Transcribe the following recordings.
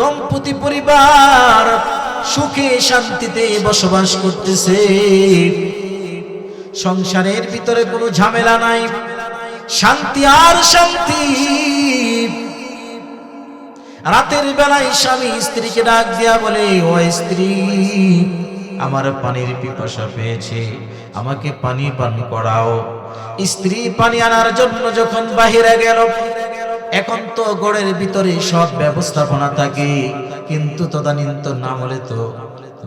দম্পতি পরিবার সুখে শান্তিতে বসবাস করতেছে। সংসারের ভিতরে কোনো ঝামেলা নাই, শান্তি আর শান্তি। রাতের বেলায় স্বামী স্ত্রীকে ডাক দিয়া বলে, ও স্ত্রী, আমার পানির পিপাসা পেয়েছে, আমাকে পানি পান করাও। স্ত্রী পানি আনার জন্য যখন বাহিরে গেল এখন তো গড়ের ভিতরে সব ব্যবস্থাপনা থাকে, কিন্তু তদানীন্তন হলে তো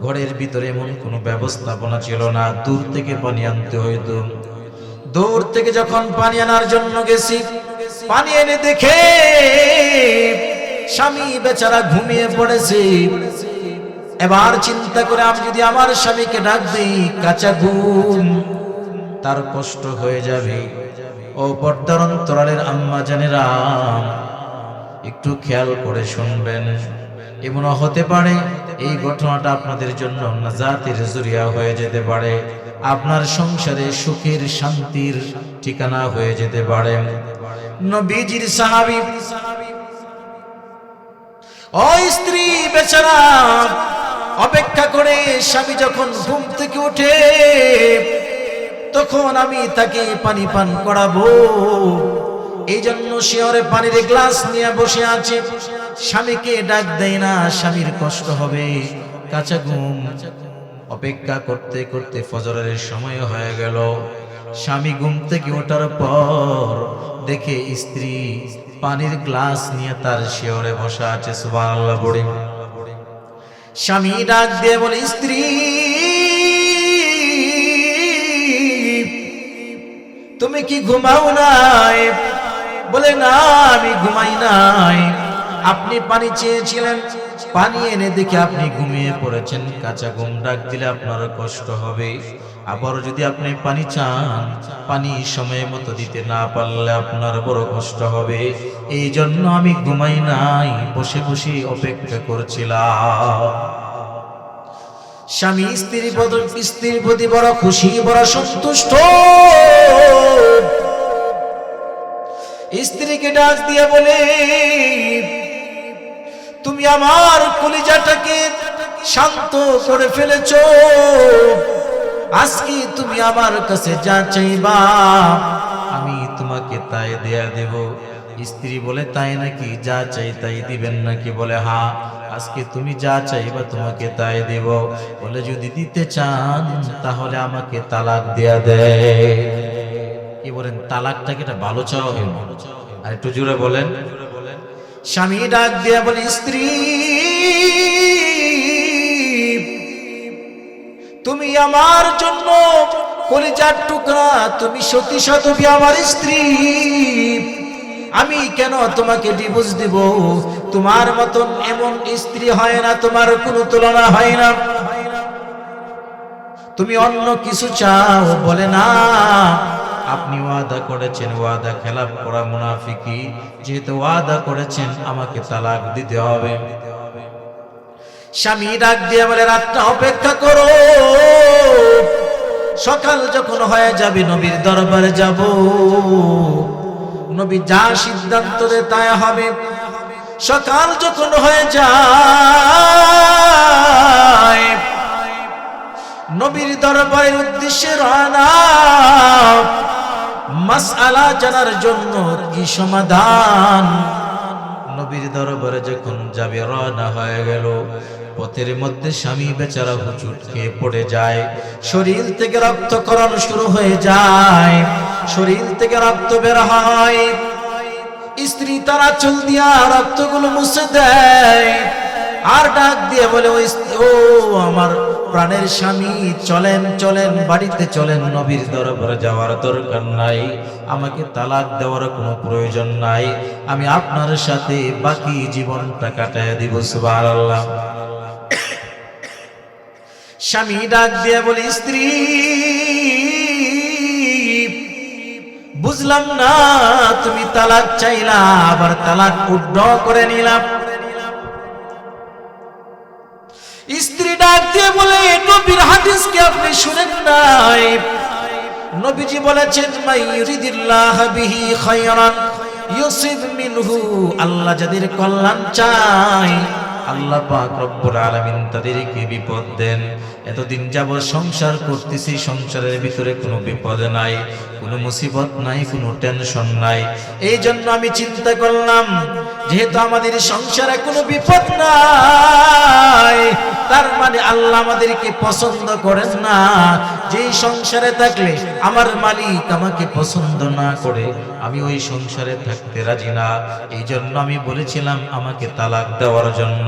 ঘরের ভিতরে এমন কোনো ব্যবস্থাপনা ছিল না। দূর থেকে পানি আনতে হইতো। দূর থেকে যখন পানি আনার জন্য গেছি, পানি এনে দেখে স্বামী বেচারা ঘুমিয়ে পড়েছে। এবার চিন্তা করে আমি যদি আমার স্বামীকে ডাক দিই, কাঁচা ঘুম। তার কষ্ট হয়ে যাবে। ও পর্দার অন্তরালের আম্মা জানেরা, একটু খেয়াল করে শুনবেন। এমন হতে পারে এই ঘটনাটা আপনাদের জন্য নাজাতের জরিয়া হয়ে যেতে পারে। আপনার সংসারে সুখের শান্তির ঠিকানা হয়ে যেতে পারে। নবীজির সাহাবী, ও স্ত্রী বেচারা, অপেক্ষা করে স্বামী যখন ঘুম থেকে উঠে তখন আমি তাকে পানি পান করাবো। এই জন্য শিয়রে পানির গ্লাস নিয়ে বসে আছে। স্বামীকে ডাক দেয় না, স্বামীর কষ্ট হবে। কাঁচা ঘুম। অপেক্ষা করতে করতে ফজরের সময় হয়ে গেল। স্বামী ঘুম থেকে ওঠার পর দেখে স্ত্রী পানির গ্লাস নিয়ে তার শিয়রে বসা আছে, সুবহানাল্লাহ, বড়ি। স্বামী ডাক দিয়ে বলে, স্ত্রী তুমি কি ঘুমাও নাই? বলে, না, আমি ঘুমাই নাই। আপনি পানি চেয়েছিলেন। পানি এনে দেখে আপনি ঘুমিয়ে পড়েছেন। কাঁচা ঘুম ডাক দিলে আপনার কষ্ট হবে। আবার যদি আপনি পানি চান, পানি সময় মতো দিতে না পারলে আপনার বড় কষ্ট হবে। এই জন্য আমি ঘুমাই নাই, বসে বসে অপেক্ষা করছিলাম। স্বামী স্ত্রীর স্ত্রীর প্রতি বড় খুশি, বড় সন্তুষ্ট। স্ত্রীকে ডাক দিয়ে বলে, তুমি আমার কলিজাটাকে শান্ত করে ফেলেছ। আজকে তুমি আমার কাছে যা চাইবা, আমি তোমাকে তাই দেয়া দেব। স্ত্রী বলে, তাই নাকি যা চাই তাই দিবেন নাকি? বলে হ্যাঁ। আজকে তুমি যা চাইবা তোমাকে তাই দেব। বলে, যদি দিতে চান, তাহলে আমাকে তালাক দেয়া দেয় কি বলেন তালাকটাকে এটা ভালো চাওয়া হইল আর একটু জুড়ে বলেন। স্বামী ডাক দিয়া বলে, স্ত্রী, তুমি আমার জন্য কলিজার টুকরা, তুমি সতী সতবী আমার স্ত্রী। আমি কেন তোমাকে ডিভোর্স দিব? তোমার মতন এমন স্ত্রী হয় না, তোমার কোনো তুলনা হয় না। তুমি অন্য কিছু চাও, বলে না। আপনি ওয়াদা করেছেন, ওয়াদা খেলাপ করা মুনাফিকি যেহেতু ওয়াদা করেছেন, আমাকে তালাক দিতে হবে। স্বামী ডাক দিয়ে বলে, রাতটা অপেক্ষা করো। সকাল যখন হয়ে যাবে, নবীর দরবারে যাব। নবী যা সিদ্ধান্ত দেয় তাই হবে। সকাল যখন হয়ে যায়, নবীর দরবারের উদ্দেশ্যে রানা মাসআলা জানার জন্য কি সমাধান? নবীর দরবারে যখন যাবে, রওনা হয়ে গেল। পথের মধ্যে স্বামী বেচারা হুচুট খেয়ে পড়ে যায়। শরীর থেকে রক্তকরণ শুরু হয়ে যায়। শরীর থেকে রক্ত বের হয়। স্ত্রী তারা চুল দিয়া রক্তগুলো মুছে দেয়। আর ডাক দিয়ে বলে ও আমার প্রাণের স্বামী, চলেন চলেন, বাড়িতে চলেন, নবীর দরবারে যাওয়ার দরকার নাই। আমাকে তালাক দেওয়ার কোনো প্রয়োজন নাই। আমি আপনার সাথে বাকি জীবনটা কাটায় দিব, সুবহানাল্লাহ। স্বামী ডাক দিয়ে বলে, স্ত্রী, বুঝলাম না, তুমি তালাক চাইলা, আবার তালাক উড্ড করে নিলাম। স্ত্রী ডাক দিয়ে বলে নবীর হাদিসকে আপনি শুনেন নাই? নবীজি বলেছেন মাই ইউরিদিল্লাহ বিহি খায়রান, ইউসিব মিনহু, আল্লাহ যাদের কল্যাণ চায়, আল্লাহ পাক রব্বুল আলামিন তাদেরকে বিপদ দেন। এতদিন যাব সংসার করতেছি, সংসারের ভিতরে কোনো বিপদ নাই, কোনো মুসিবত নাই, কোনো টেনশন নাই। এই জন্য আমি চিন্তা করলাম, যেহেতু আমাদের সংসারে কোনো বিপদ নাই তার মানে আল্লাহ আমাদেরকে পছন্দ করেন না। যেই সংসারে থাকলে আমার মালিক আমাকে পছন্দ না করে, আমি ওই সংসারে থাকতে রাজি না। এই জন্য আমি বলেছিলাম আমাকে তালাক দেওয়ার জন্য।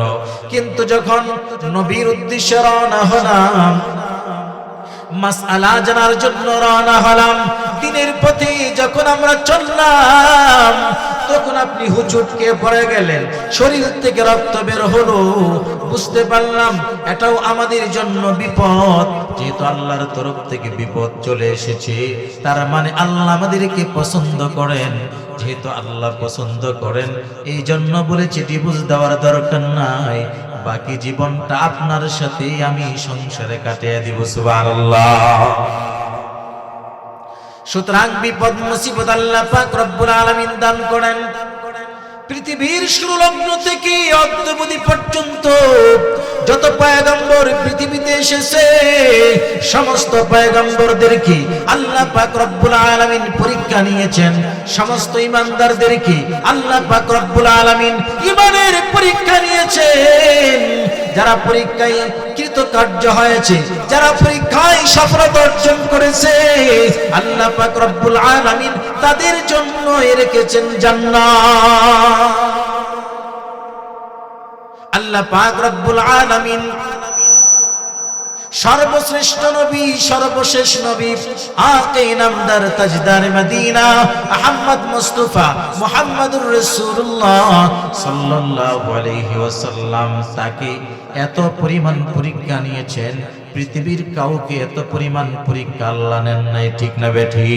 কিন্তু যখন নবীর উদ্দেশ্যে রওনা হলাম মাসআলা জানার জন্য রওনা হলাম। দিনের পথে যখন আমরা চললাম, তখন আপনি হুচুটকে পড়ে গেলেন। শরীর থেকে রক্ত বের হলো। বুঝতে পারলাম, এটাও আমাদের জন্য বিপদ। যেহেতু আল্লাহর তরফ থেকে বিপদ চলে এসেছে, তার মানে আল্লাহ আমাদেরকে পছন্দ করেন। যেহেতু আল্লাহ পছন্দ করেন এই জন্য বলেছি ডিভোর্স দেওয়ার দরকার নাই। বাকি জীবনটা আপনার সাথে আমি সংসারে কাটিয়ে দিব, সুবহানাল্লাহ। সুতরাং বিপদ, মুসিবত আল্লাহ পাক রব্বুল আলামিন দান করেন। পৃথিবীর শুরু লগ্ন থেকে অদ্যবধি পর্যন্ত যত পয়গম্বর পৃথিবীতে এসেছে, সমস্ত পয়গম্বরদেরকে আল্লাহ পাক রব্বুল আলামিন পরীক্ষা নিয়েছেন। সমস্ত ইমানদারদেরকে আল্লাহ পাক রব্বুল আলামিন ইমানের পরীক্ষা নিয়েছেন। যারা পরীক্ষায় কৃতকার্য হয়েছে, যারা পরীক্ষায় সফলতা অর্জন করেছে, আল্লাহ পাক রব্বুল আলামিন তাদের জন্য রেখেছেন জান্নাত। আল্লাহ পাক রব্বুল আলামিন সর্বশ্রেষ্ঠ নবী, সর্বশেষ নবী আকে নামদার তাজদার মদিনা আহমদ মুস্তাফা মুহাম্মদুর রাসূলুল্লাহ সাল্লাল্লাহু আলাইহি ওয়াসাল্লাম তাকে এত পরিমাণ পরীক্ষা নিয়েছেন, পৃথিবীর কাউকে এত পরিমাণ পরীক্ষা আল্লাহ নেন নাই, ঠিক না বেঠি